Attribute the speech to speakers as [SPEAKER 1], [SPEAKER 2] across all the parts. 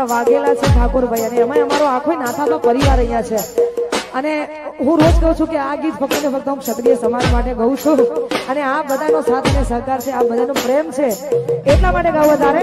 [SPEAKER 1] અમારા વાઘેલા છે ઠાકોરભાઈ અને એમાં અમારો આખો નાથાનો પરિવાર અહીંયા છે. અને હું રોજ કહું છું કે આ ગીત ફક્ત ને ફક્ત હું ક્ષત્રિય સમાજ માટે ગાઉં છું. અને આ બધાનો સાથ અને સહકાર છે, આ બધાનો પ્રેમ છે. એટલા માટે ગાવું વધારે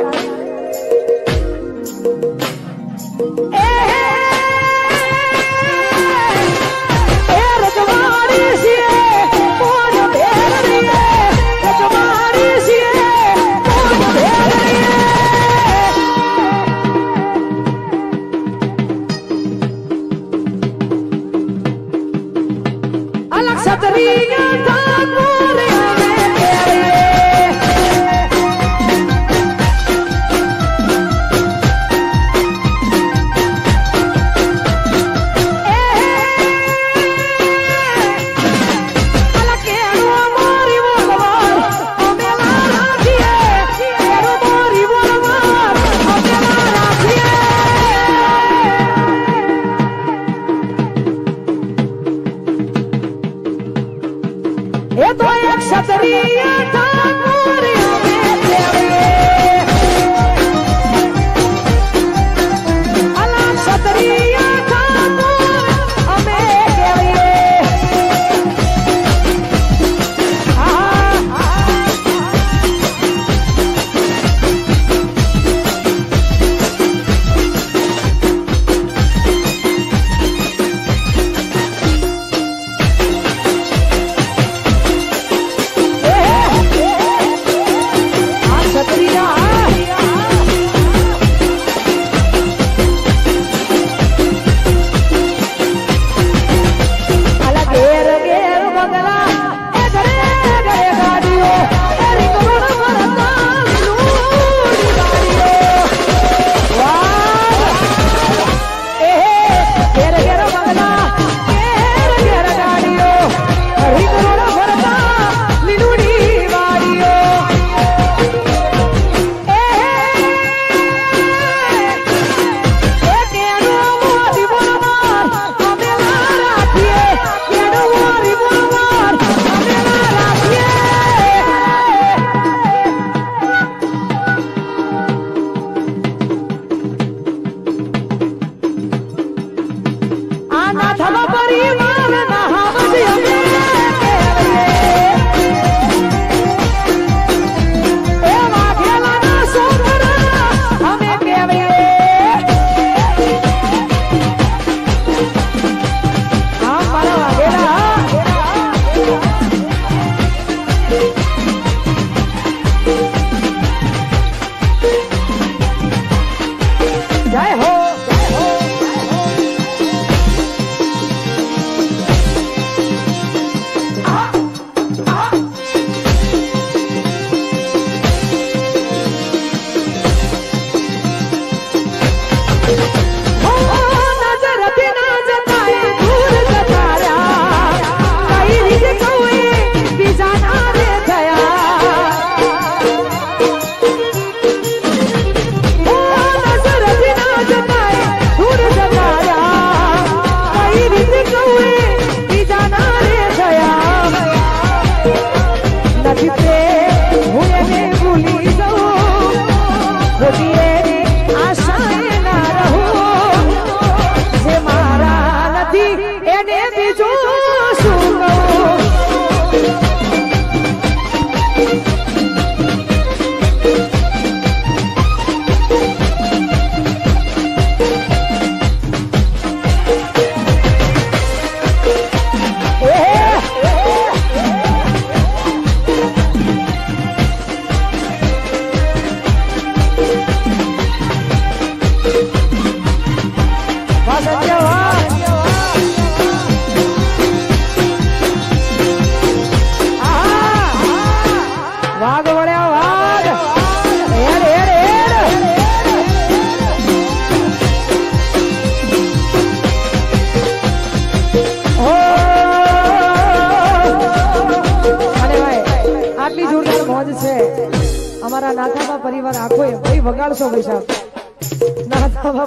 [SPEAKER 1] બગાડશો ભાઈ સાહેબ.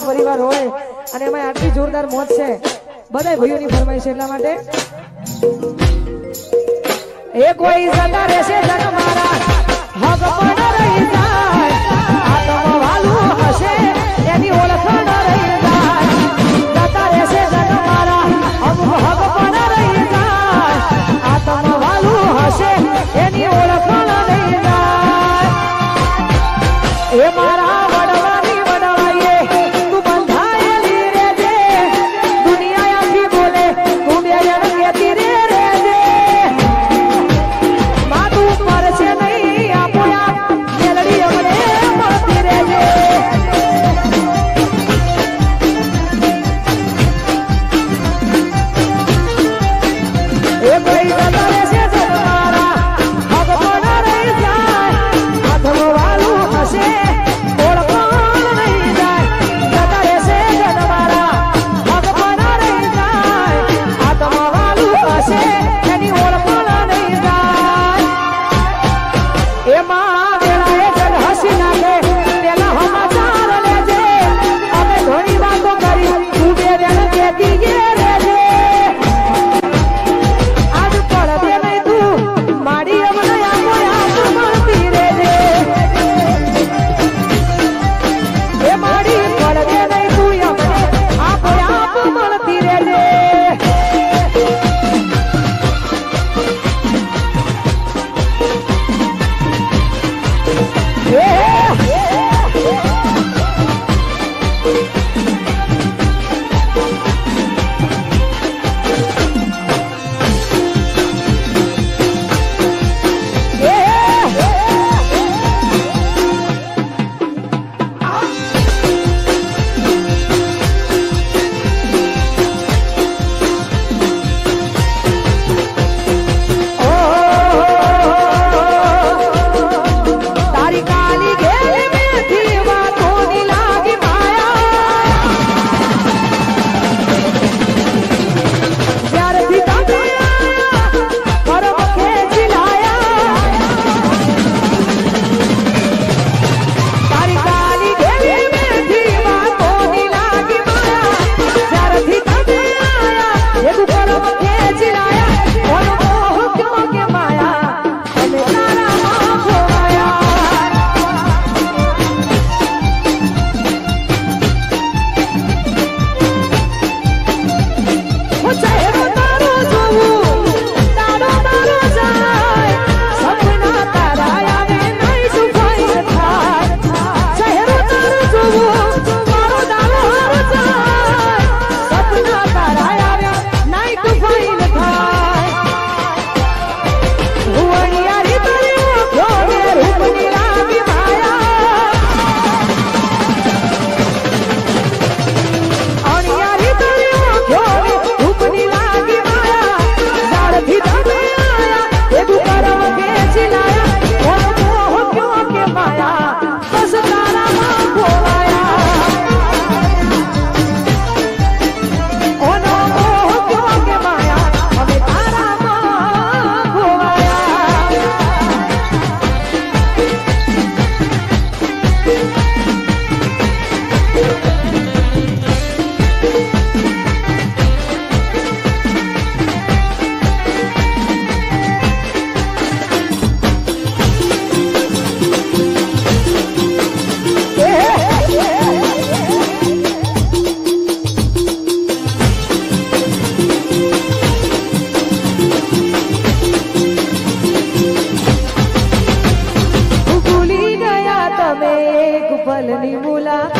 [SPEAKER 1] પરિવાર હોય અને એમાં આટલી જોરદાર મોત છે. બધા ભાઈઓની ફરમાઈ છે એટલા માટે. એ કોઈ સદા રહેશે જગ મારા હક પણ રહી જાય. આત્મ વાલું હશે, એની ઓળખ ન રહી જાય. સદા રહેશે જગ મારા હક પણ રહી જાય. આત્મ વાલું હશે એ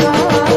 [SPEAKER 1] love.